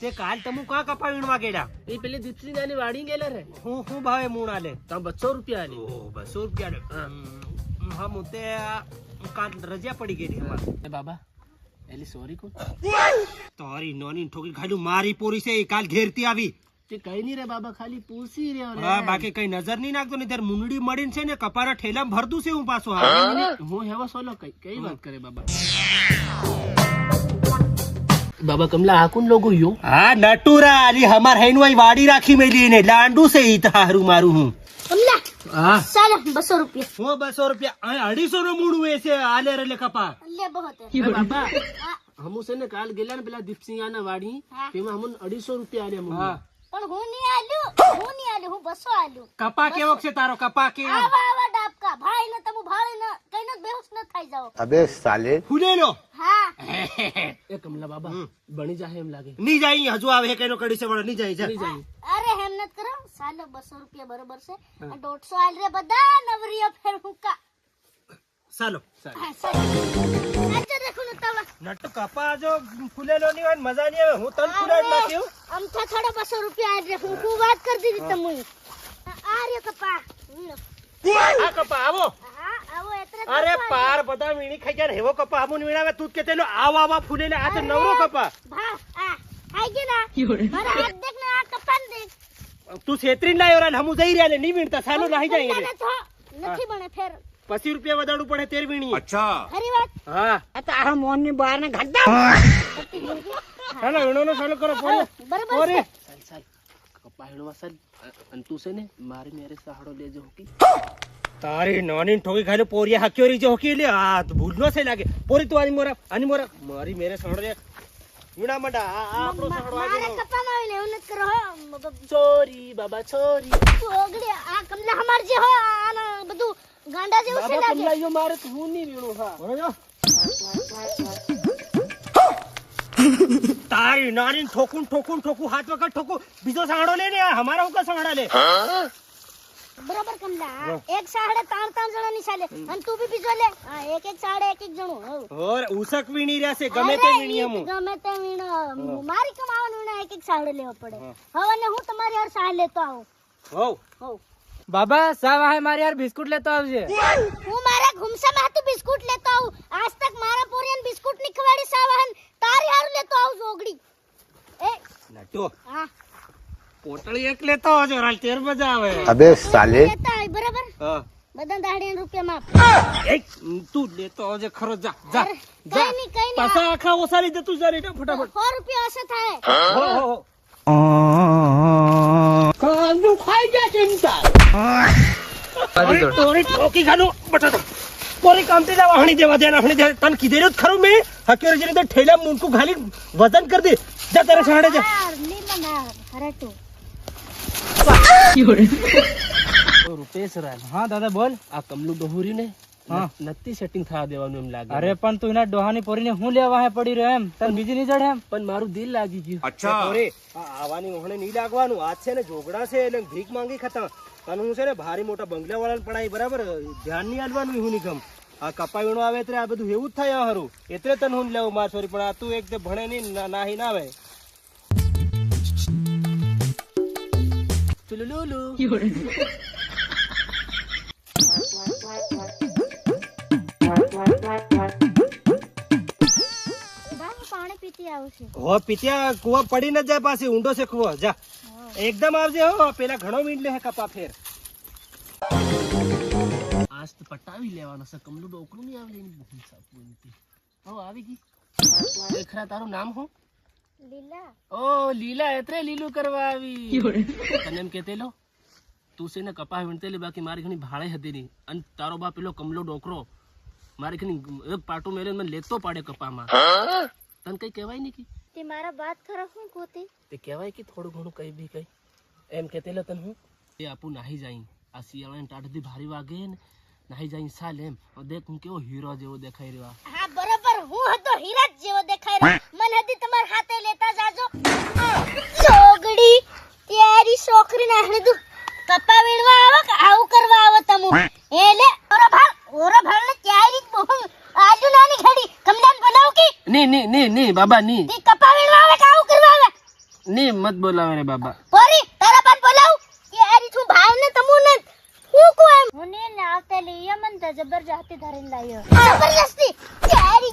તે કાલ તમુ કા કપા વીણવા ગેડા એ પેલી દીપસી નાની વાડી ગેલા રે. હું હું ભાવે મૂણ આલે તો બસો રૂપિયા આલી ઓ બસો રૂપિયા લે. હા. હા તે કાલ રજા પડી ગઈ એ બાબા એલી સોરી કો તારી નોની ઠોકી ખાલી મારી પોરી છે એ કાલ ઘેરતી આવી. તે કઈ નહીં રે બાબા ખાલી પૂછી રહ્યો રે. હા બાકી કઈ નજર નહીં નાખતો ને ત્યારે મુંડડી મળીને છે ને કપારા ઠેલામાં ભરતું છે હું પાછો હા. હું હેવા સોલો કઈ કઈ વાત કરે બાબા? બાબા કમલા હાકુન લોગો યો? હા નટુરા આલી હમાર હૈનું આઈ વાડી રાખી મેલી ને લાંડુ સે ઈ તારું મારું હું. કમલા હા? ચાલો બસો રૂપિયા. હો 200 રૂપિયા અહીં અઢીસો નું મૂળ વેચે આલે રે લેખાપા કપા લે બહોત હે બાબા હમુ છે ને કાલ ગેલા ને પેલા દીપસિંહ ના વાડી. તેમાં હમુ 250 રૂપિયા આલે હા. પણ હું નહીં આલ્યું હું નહીં આલ્યું હું 200 આલ્યું. કપા કેવો છે તારો કપા કેવો? આવા આવા ભાઈ ને તમે ભાળી ને કઈ ન બેહોશ ન થઈ જાવ અબે સાલે. હુને લો હા. એ કમલા બાબા બની જાય એમ લાગે. ની જાય હજુ આવે કઈનો કડી છે વળની જાય છે અરે હેમ ન કરો સાલે 200 રૂપિયા બરોબર છે. 150 આલ રે બધા નવરીઓ ફેર હુકા સાલો. નટ કપા જો ફૂલેલો ની હોય મજા નહીં આવે. હું તન ફૂલાડ નાખ્યું આમ તો થોડા બસો રૂપિયા આજે હું વાત કરી દીધી તમને? આ રે કપા આ કપા આવો. આવો અરે. પાર બધા વીણી ખાઈ ગયા હેવો એવો કપા. આમું વીણાવે તું કે તેનો આવા આવા ફૂલેલે આ તો નવરો કપા. ભા આ આઈ ગયો ના. મારા હાથ દેખ ને આ કપાન દેખ. તું છેતરીને લાયો રા ને હમું જઈ રહ્યા ને નહીં વીણતા. સાલો નાહી જાય. નથી બને ફેર. પચીસ રૂપિયા વધારવું પડે તેર વીણીએ. ખરી વાત. હા. તારા મોનની બહાર ને ઘડા ચાલો વીણોનો ચાલુ કરો બરોબર પોરે છે ચાલ ચાલ કપા હેણવા ચાલ અને તું છે ને મારી મેરે સહાડો લેજો હોકી. તારી નાની ઠોકી ખાલી પોરિયા હાક્યો રહી છે હોકી એટલે આ તો ભૂલનો છે લાગે. પોરી તું આની મોરા આની મોરા. મારી મેરે સણો રે વીણા મંડા આ આપણો સણો મારે કપા કપામાં આવીને એવું નથી કરો ચોરી બાબા ચોરી ઓગડી આ કમલા હમાર જે હો આને બધું ગાંડા જેવું છે બાબા કમલા યો મારે તો હું નહીં વીણું હા. બરોબર. તારી નાની ઠોકું ઠોકું ઠોકું હાથ વખત ઠોકું. બીજો સાંડો લે ને હમારા હું સાંડા લે? બરાબર કમલા એક સાડે ત્રણ ત્રણ જણા ની ચાલે અને તું બી બીજો લે. એક એક સાડે એક એક જણું ઓર ઉસક વીણી રહેશે ગમે તે વીણી હમું ગમે તે વીણો મારી કમાવાનું વીણા એક એક સાડે લેવો પડે. હવે અને હું તમારી હાર સાડ લેતો આવું. હોવ. હોવ. બાબા સા વાહે મારી યાર બિસ્કુટ લેતો આવજે. હું મારા ઘુમસામાં હતું બિસ્કુટ લેતો આવું. આજ તક મારા પોરિયન બિસ્કુટની ખવાડી સાવહન તારી હારું લેતો આવું જોગડી એ જો પોટળી એક લેતો આવજો રાજ તેર મજા આવે. અબે સાલે. લેતા આવી બરાબર? હા. બધા દાડી રૂપિયા માપ એક તું લેતો આવજે ખરો જા જા કઈ ની કઈ ની પાછા આખા ઓસારી દે તું જરી ફટાફટ. 100 રૂપિયા ઓછા થાય. હો હો કાંદુ ખાઈ જા ચિંતા ખાલી વજન કરી દે. જા તારે સાડે જા રૂપેશ રાજ. હા દાદા બોલ. આ કમલું ડહોરી ને હા. નથી સેટિંગ થવા દેવાનું એમ લાગે. અરે પણ તું એના ડોહાની પોરીને હું લેવા પડી રહ્યો એમ? તને બીજી નહીં જડે એમ? પણ મારું દિલ લાગી ગયું. આ નહીં લાગવાનું. આજ છે ને જોગડા છે એટલે ભીખ માંગી ખતા. તને હું છે ને ભારી મોટા બંગલા વાળાને પડાય બરાબર? ધ્યાન નહીં આલવાનું હું નિગમ. આ કપા વીણો આવે એટલે આ બધું એવું જ થાય હારું. એટલે તને હું લેવું માર પણ આ તું એક તે ભણે નહીં નાહી ના આવે. હું પીત્યા કુવા પડી ન જાય પાછી ઊંડો છે કુવો. જા. એકદમ આવજે હો પેલા ઘણો મીંડ લે કપા ફેર. આજ તો પટાવી લેવાનો છે. કમલું ડોકરું નહીં આવે એની બહુ સાપુ એની હો આવી ગઈ? ખરા તારું નામ હું લીલા. ઓ લીલા એત્રે લીલું કરવા આવી. તને એમ કેતેલો તું છે ને કપા વીણતેલી બાકી મારી ઘણી ભાડે હતી નહીં. અને તારો બા પેલો કમલો ડોકરો મારી ઘણી એક પાટું મેરે મને લેતો પાડે કપામાં. તને કઈ કહેવાય નહીં કે? તે મારા વાત ખરો હું કોતી તે કહેવાય કે થોડું ઘણું કઈ બી કઈ. એમ કેતેલો તને હું. એ આપું નાહી જાય. આ શિયાળાની ટાઢથી ભારી વાગે ને નાહી જઈને સાલ એમ દેખ હું કેવો હીરો જેવો દેખાઈ રહ્યો હા બરોબર હું હતો હીરા જેવો દેખાય રહ્યો. મને હતી તમાર હાથે લેતા જાજો. સોગડી તારી છોકરી નાખી દઉં. કપા વીણવા આવો કે આવું કરવા આવો તમુ? એટલે ઓરો ભાળ ઓરો ભાળ ને તારી બહુ આજુ નાની ઘડી કમદાન બનાવ કે? ની ની ની ની બાબા ની. તી કપા વીણવા આવે કે આવું કરવા આવે? ની મત બોલાવે રે બાબા પોરી તારા બાપ બોલાવું કે આરી છું ભાવ ને તમુ ને હું કો એમ મને ને આવતે લઈએ મન તો જબરજસ્તી ધરીને લાયો જબરજસ્તી કે આરી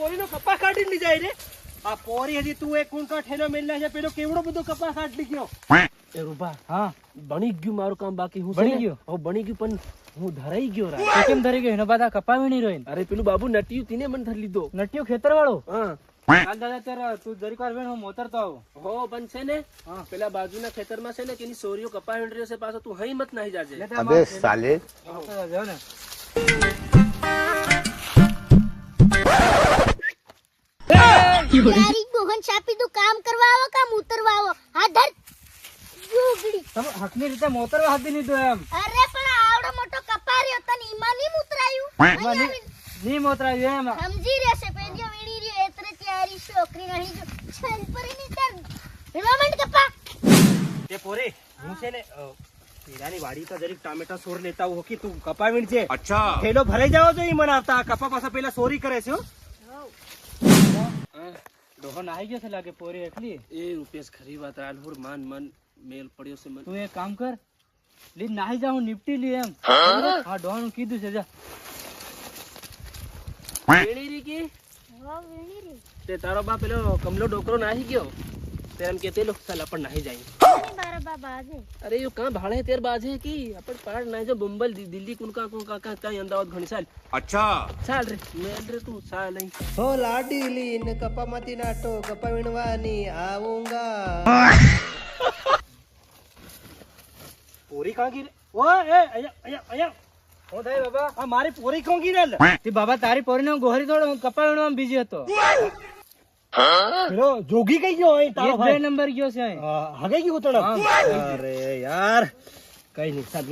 પોરીનો કપા કાઢી લઈ જાય રે? આ પોરી હજી તું એક કુંકા ઠેલો મેલ્યા છે પેલો કેવડો બધો કપા કાઢી ગયો? એ રૂપા હા. બની ગયું મારું કામ બાકી હું બની ગયો? હું બની ગયું પણ હું ધરાઈ ગયો રા કેમ ધરી ગયો? એનો બાદ આ કપાવી નહીં રોઈન અરે પેલું બાબુ નટ્યું તીને મને ધરી લીધો. નટિયો ખેતર વાળો હા. હાલ દાદા ત્યારે તું જરીક વાર વેણ હું મોતરતો આવું. હો પણ છે ને હા. પેલા બાજુના ખેતરમાં છે ને તેની સોરીઓ કપા રહ્યો છે પાછો તું હઈ મત નહીં જાજે. અબે સાલે. ને. મોહન છાપી તું કામ કરવા આવો કામ ઉતરવા આવો. હા ધર. જોગડી. તમે હકની રીતે મોતરવા હાથી લીધો એમ. અરે પણ આવડો મોટો કપાર્યો તને ઈમાં નહીં ઉતરાયું એમાં નહીં- સમજી રહેશે પેજો વીણી રહ્યો એતરે ત્યારી છોકરી નહીં જો છલ પરી કર કપા. તે પોરે હું છે ને અ, વાડી તો જરીક ટામેટા સોર લેતા હું કે તું કપા વીણ છે અચ્છા. થેલો ભરાઈ જાવ જોઈએ મને આવતા. કપા પાછા પેલા સોરી કરે છે હો. ડોહો નાહી ગયો છે લાગે પોરી એકલી? એ રૂપેશ ખરી વાત. આલહુર માન મન મેલ પડ્યો છે મને. તું એક કામ કર લીન નાહી જા હું નિપટી લી એમ. હા? ડોહાનું કીધું છે જા. વેણી રી કે? હા વીણી રી તે તારો બાપ પેલો કમલો ડોકરો નાહી ગયો? તે એમ કે તે લોક સાલા પણ નાહી જાય મારા બાબા આજે અરે यो कहाँ भाड़े तेर बाजे की अपन पहाड़ नहीं जो बम्बल दि- दिल्ली कुनका कुनका का का अहमदाबाद घणी साल अच्छा चाल रे मैं रे तू साल नहीं હો લાડીલી ને કપામાંથી નાટો કપા વીણવાની આવુંગા પોરી કાં ગી રે? ઓ એ અહીંયા અહીંયા અહીંયા હું થાય બાબા આ મારી પોરી કાં ગી રે લે? તે બાબા તારી પોરીને હું ગોહરી થોડો હું કપા વીણવામાં બીજી હતો પેલો જોગી કઈ ગયો તારો બે ભાઈ? નંબર ગયો છે. હગે ગયું તણ અરે યાર કઈ નહીં ચાલ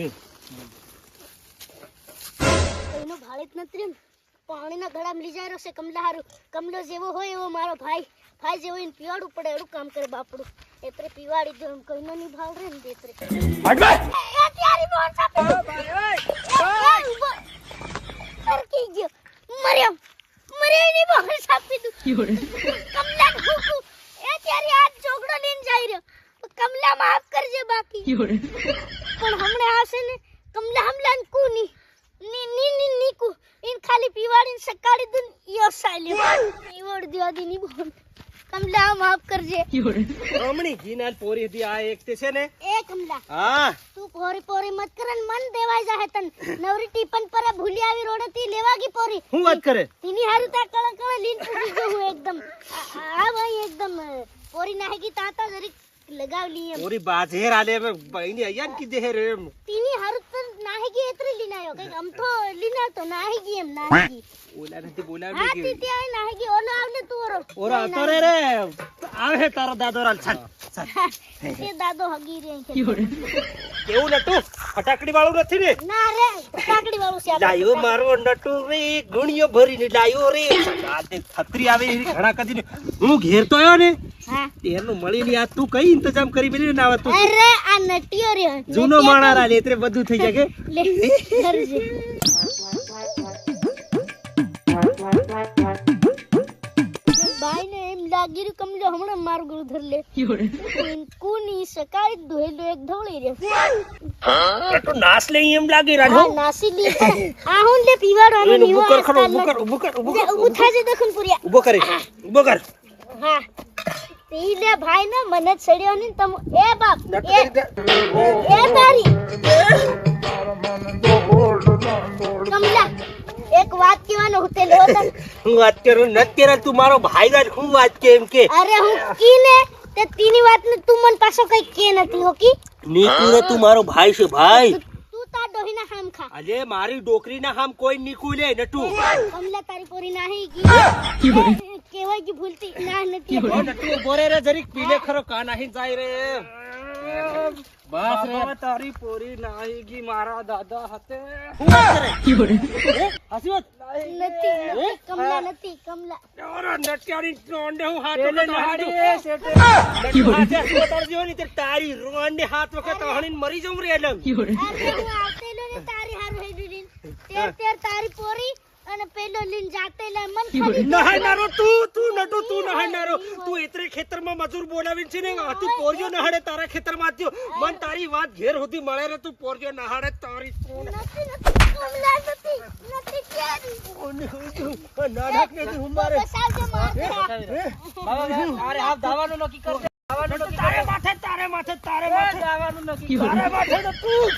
એનો ભાળેત નથી પાણીના ગળામાં લઈ જાય છે કમલા હારું કમલો જેવો હોય એવો મારો ભાઈ. ભાઈ જેવો એને પીવાડવું પડે એનું કામ કરે બાપડું. એતરે પીવાડી દો એમ કઈનો નહીં ભાવ રે ને તેતરે એ ત્યારી બોન સાપે ગયો. મર્યો. મર્યો એની બોન સાપી દઉં કમલા હુકુ એ ત્યારે આ ચોગડો લઈને જઈ રહ્યો કમલા માફ કરજે બાકી પણ હમણે આવશે ને કમલા હમલા કુની ની ની ની નીકુ ઇન યો સાલ્યો પીવડ દો દીની બોન કમલા માફ કરજે હમણી ઘીનાલ પોરી હતી આ એક તે છે ને એ કમલા હા તું પોરી પોરી મત કરન મન દેવાય જાહે તન નવરી ટીપન પર ભૂલી આવી રોડેથી લેવા ગઈ પોરી હું વાત કરે તીની હારું તા કળ કળ લીન પૂગી જો હું એકદમ આ ભાઈ એકદમ પોરી નાહી ગઈ તા તા જરીક લગાવ લી એમ. પોરી બાજેર આલે બહેની અહીંયા ને કીધે રે એમ. તેની હારું તો નાહી ગઈ એટલી લીન આવ્યો કંઈક આમ તો લીન તો નાહી ગઈ એમ નાહી ગઈ ઓલા નથી હા બોલાવી તી ત્યાં નાહી ગઈ ઓલો આવને તું ઓરો. ઓરા હતો રે રે. આવે તારો દાદો રાલ. ચાલ તે દાદો હગી રે? કેવું નટુ? ફટાકડી વાળું નથી ને? ના રે કાકડી વાળું છે. લાયો મારો નટુ રે ગુણિયો ભરીને લાયો રે. આ તે છત્રી આવે ઘણા કદી હું ઘેર તો આવ્યો ને હા. તેરનું આ તું કઈ ઇંતજામ કરી મેલી ને? આવા અરે આ નટિયો રે જૂનો માણા રા લે બધું થઈ જાય કે? લે કરજે. ભાઈને એમ લાગી રહ્યું કમલો હમણાં મારું ગળું ધર લે કુની સકાળી ધોયેલો એક ધવળી રે. તો લે એમ લાગે હા. રાજો નાસી લી. આ હું લે ઊભો કર ઊભો કર ઊભો કર ઊભો કર ઊભું થાજે દખન પુરિયા ઊભો કરે ઊભો કર. હા. ઈ લે ભાઈ ને મને જ ને તમ એ બાપ એ એ તારી. કમલા એક વાત કહેવાનો હું તે લો હું વાત કરું ન તેરા તું મારો ભાઈ જ હું વાત કે એમ કે? અરે હું કીને તે તીની વાત ને તું મન પાછો કઈ કે નથી હોકી નીકુ રે તું મારો ભાઈ છે ભાઈ. તું તાર ડોહીના હામ ખા. અલે મારી ડોકરી ના હામ કોઈ નીકુલે નટુ. કમલા તારી પોરી નાહી ગઈ કહેવાય કે ભૂલતી? ના નથી. નટુ ઊભો રે જરીક પીલે ખરો કા નાહી જાય રે. બસ રે. તારી પોરી નાહીગી મારા દાદા હાથે હું કરે. હે? હાચી વાત? નથી કમલા નથી કમલા. ઓરો નટકારી રોંડે હું હાથ શેઠે. નટુ હાથે ઉતારજો ને તે તારી રોંડે હાથ વખત હણીને મરી જઉં રે હું આવતેલો ને તારી હારું હેડું તેર તેર તારી પોરી. અને પેલો લીન જાતે લે મન ખરી નહાનારો તું તું નટુ તું નહાનારો તું એતરે ખેતરમાં મજૂર બોલાવીને છે ને આથી પોરિયો નહાડે તારા ખેતરમાં આત્યો મન તારી વાત ઘેર હોતી મળે રે તું પોરિયો નહાડે તારી તું નથી નથી કમલા નથી નથી ક્યારે નાનક ને તું? મારે. સાવજે મારે. અરે હાફ દાવાનું નક્કી કરજે. તારે માથે તારે માથે તારે માથે. દાવાનું નક્કી તારે માથે તું